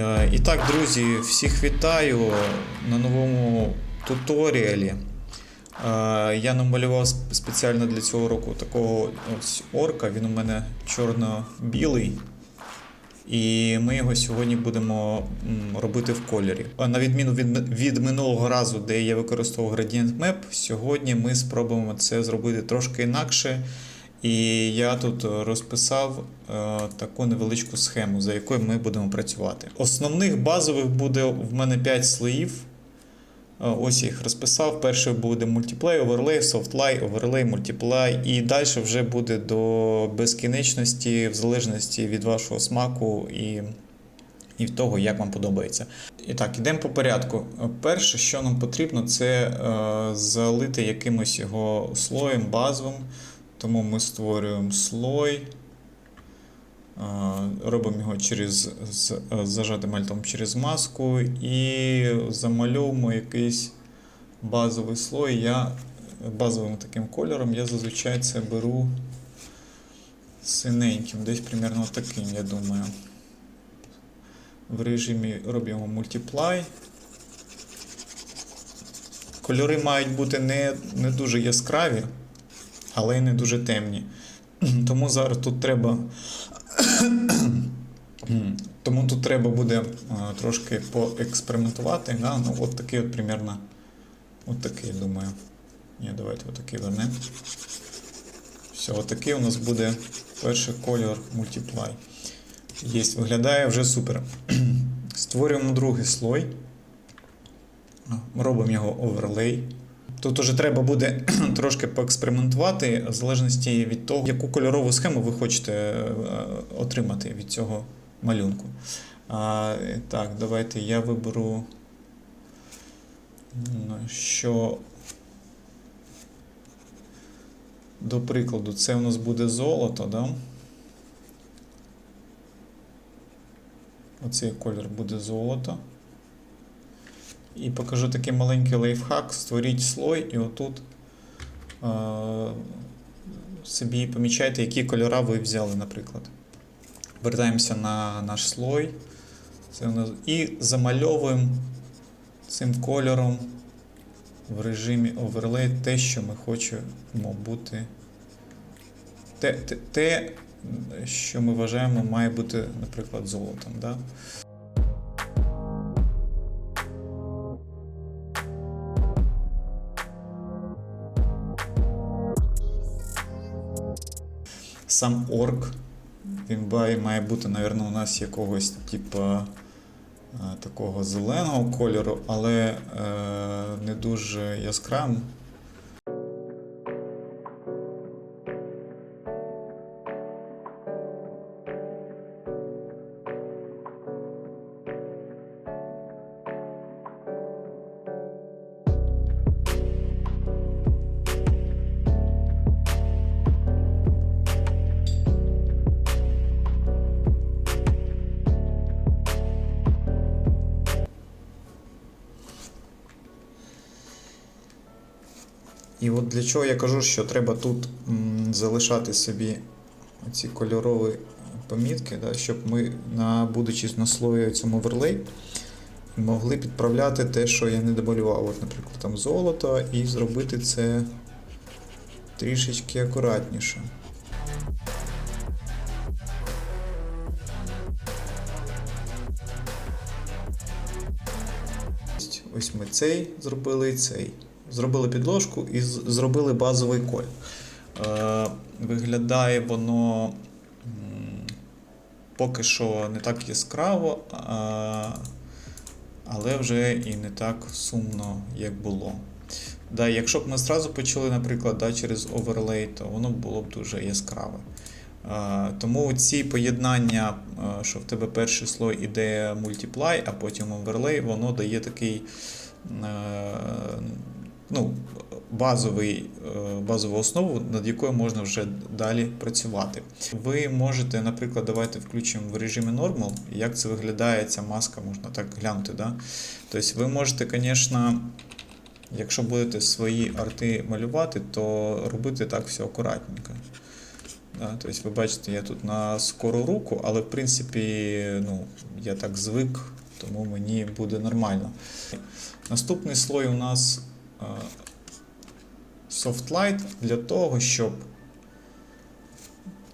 Е, І так, друзі, всіх вітаю на новому туторіалі. Е, Я намалював спеціально для цього року такого ось орка. Він у мене чорно-білий. І ми його сьогодні будемо робити в кольорі. На відміну від, від минулого разу, де я використовував Gradient Map, сьогодні ми спробуємо це зробити трошки інакше. І я тут розписав е, таку невеличку схему, за якою ми будемо працювати. Основних базових буде в мене 5 слоїв. Е, Ось я їх розписав. Перший буде мультиплей, оверлей, софтлай, оверлей, мультиплай. І далі вже буде до безкінечності, в залежності від вашого смаку і, і того, як вам подобається. І так, ідемо по порядку. Е, Перше, що нам потрібно, це е, залити якимось його слоєм базовим. Тому ми створюємо слой, е, робимо його через з зажатим альтом через маску і замальовуємо якийсь базовий слой. Я базовим таким кольором я зазвичай це беру синеньким, десь примерно таким, я думаю. В режимі робимо Multiply. Кольори мають бути не, не дуже яскраві але й не дуже темні. Тому зараз тут треба. Тому тут треба буде а, трошки поекспериментувати. Да? Ну, от такий от примерно. От такий, думаю. Ні, давайте отакий вернемо. Все, отакий у нас буде перший кольор Multiply. Є, виглядає вже супер. Створюємо другий слой. Робимо його оверлей. Тут уже треба буде трошки поекспериментувати, в залежності від того, яку кольорову схему ви хочете е, отримати від цього малюнку. А, так, давайте я виберу, ну, що, до прикладу, це у нас буде золото, да? Оцей колір буде золото. І покажу такий маленький лайфхак. Створіть слой і отут е- собі помічайте, які кольори ви взяли, наприклад. Вертаємося на наш слой. І замальовуємо цим кольором в режимі оверлей те, що ми хочемо бути. Те, те, те, що ми вважаємо, має бути, наприклад, золотом. Да? Сам орк. Він має бути, мабуть, у нас якогось типу, такого зеленого кольору, але е, не дуже яскравим. І от для чого я кажу, що треба тут залишати собі ці кольорові помітки, да, щоб ми, на, будучи на слої цьому оверлей, могли підправляти те, що я не домалював. От, наприклад, там золото, і зробити це трішечки акуратніше. Ось ми цей зробили і цей. Зробили підложку і зробили базовий коль. Е, виглядає воно поки що не так яскраво, але вже і не так сумно, як було. Да, якщо б ми зразу почали, наприклад, да, через оверлей, то воно було б дуже яскраве. Е, Тому ці поєднання, е, що в тебе перший слой іде мультиплай, а потім оверлей, воно дає такий ну, базовий, е, базову основу, над якою можна вже далі працювати. Ви можете, наприклад, давайте включимо в режимі Normal, як це виглядає ця маска, можна так глянути. Да? Тобто ви можете, звісно, якщо будете свої арти малювати, то робити так все акуратненько. Да? Тобто, ви бачите, я тут на скору руку, але в принципі ну, я так звик, тому мені буде нормально. Наступний слой у нас е, Soft Light для того, щоб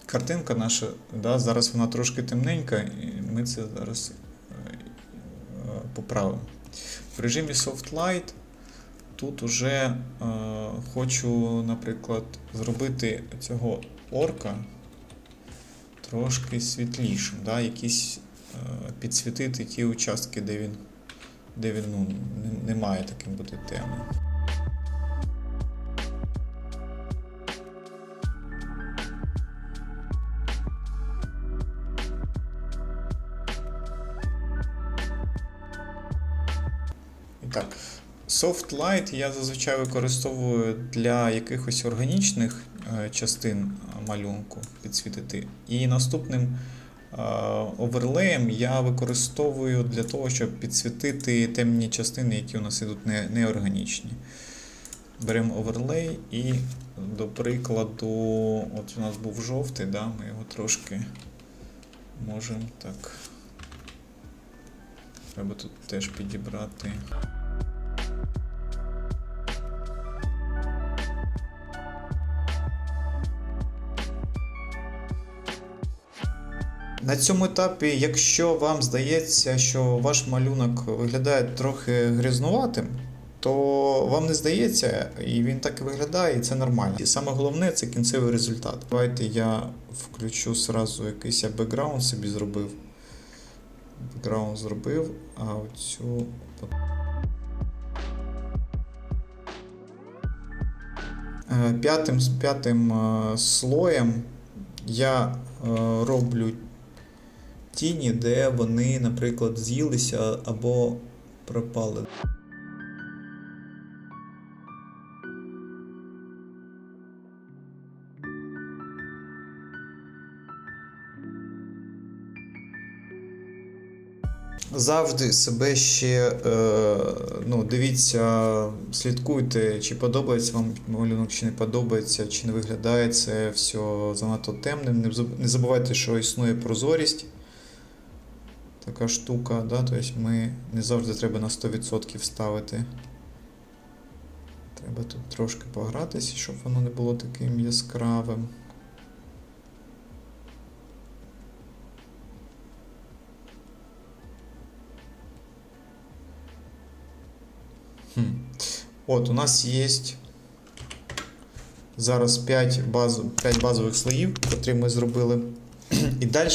картинка наша, да, зараз вона трошки темненька, і ми це зараз е, е, поправимо. В режимі Soft Light тут уже е, хочу, наприклад, зробити цього орка трошки світлішим, да, якісь е, підсвітити ті участки, де він, де він ну, не має таким бути темним. Так, Soft Light я зазвичай використовую для якихось органічних е, частин малюнку підсвітити. І наступним е, оверлеєм я використовую для того, щоб підсвітити темні частини, які у нас ідуть не, неорганічні. Беремо оверлей і, до прикладу, от у нас був жовтий, да, ми його трошки можемо так. Треба тут теж підібрати. На цьому етапі, якщо вам здається, що ваш малюнок виглядає трохи грязнуватим, то вам не здається, і він так і виглядає, і це нормально. І саме головне це кінцевий результат. Давайте я включу сразу якийсь я бекграунд собі зробив. Бекграунд зробив, а оцю. Е, П'ятим, п'ятим е, слоєм я е, роблю тіні, де вони, наприклад, з'їлися або пропали. Завжди себе ще е, ну, дивіться, слідкуйте, чи подобається вам малюнок, чи не подобається, чи не виглядає це все занадто темним. Не забувайте, що існує прозорість. Така штука, да? тобто ми не завжди треба на 100% ставити. Треба тут трошки погратися, щоб воно не було таким яскравим. Хм. От, у нас є зараз 5, баз, 5 базових слоїв, які ми зробили. І далі,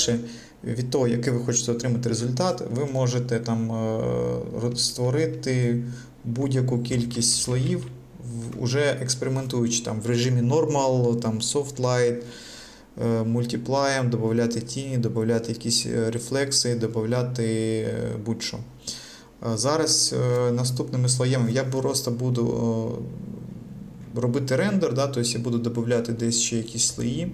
від того, який ви хочете отримати результат, ви можете там е, створити будь-яку кількість слоїв, в- уже експериментуючи там в режимі Normal, там Soft Light, е, мультиплаєм, додати тіні, додати якісь е, рефлекси, додати будь-що. Зараз наступними слоями я просто буду робити рендер, да, тобто я буду додати десь ще якісь слої.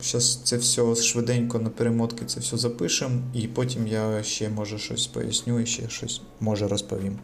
Зараз це все швиденько на перемотки це все запишемо, і потім я ще може щось поясню і ще щось може розповім.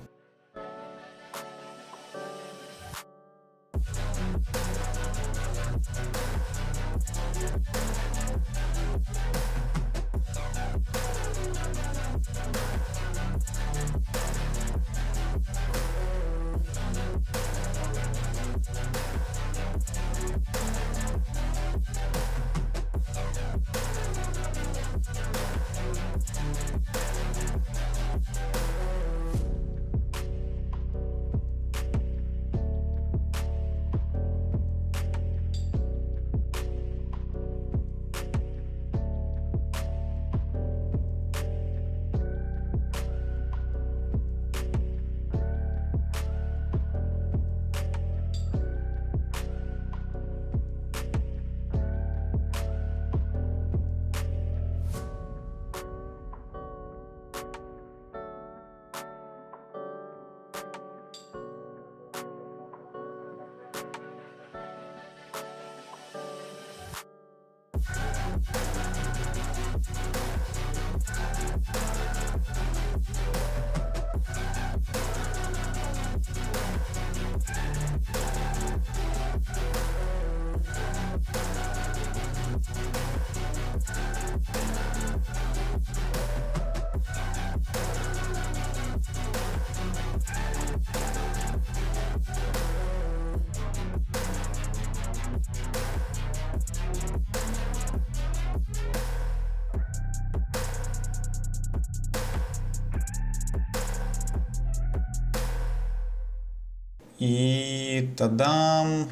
І тадам!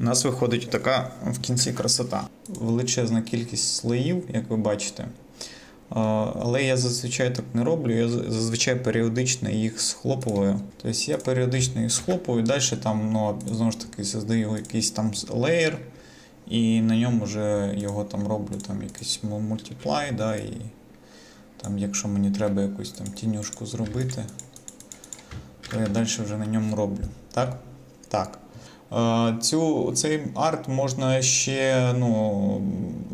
У нас виходить така в кінці красота. Величезна кількість слоїв, як ви бачите. Але я зазвичай так не роблю, я зазвичай періодично їх схлопую. Тобто я періодично їх схлопую, далі там, ну, знову ж таки, создаю якийсь там леєр, і на ньому вже його там роблю там якийсь мультиплай, да, і там, якщо мені треба якусь там тінюшку зробити, то я далі вже на ньому роблю. Так? Так. Е, Цю, цей арт можна ще ну,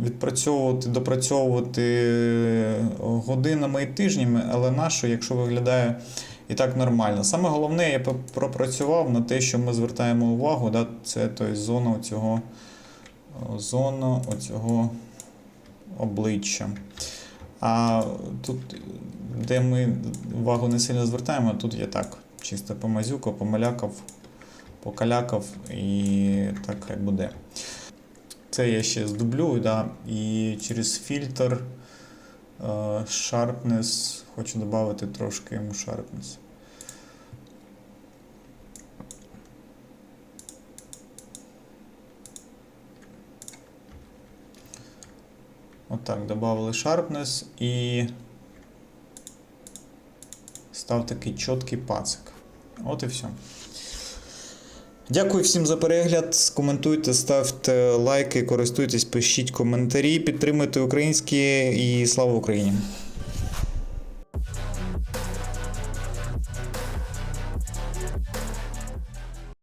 відпрацьовувати, допрацьовувати годинами і тижнями, але нащо, якщо виглядає і так нормально. Саме головне, я пр- пропрацював на те, що ми звертаємо увагу, да, це тобто, зона цього, зона оцього обличчя. А тут, де ми увагу не сильно звертаємо, тут я так чисто помазюкав, помалякав, покалякав і так хай буде. Це я ще здублюю, да, і через фільтр е, Sharpness хочу додати трошки йому Sharpness. Отак, додали Sharpness і став такий чіткий пацик. От і все. Дякую всім за перегляд. Коментуйте, ставте лайки, користуйтесь, пишіть коментарі, підтримуйте українські і слава Україні!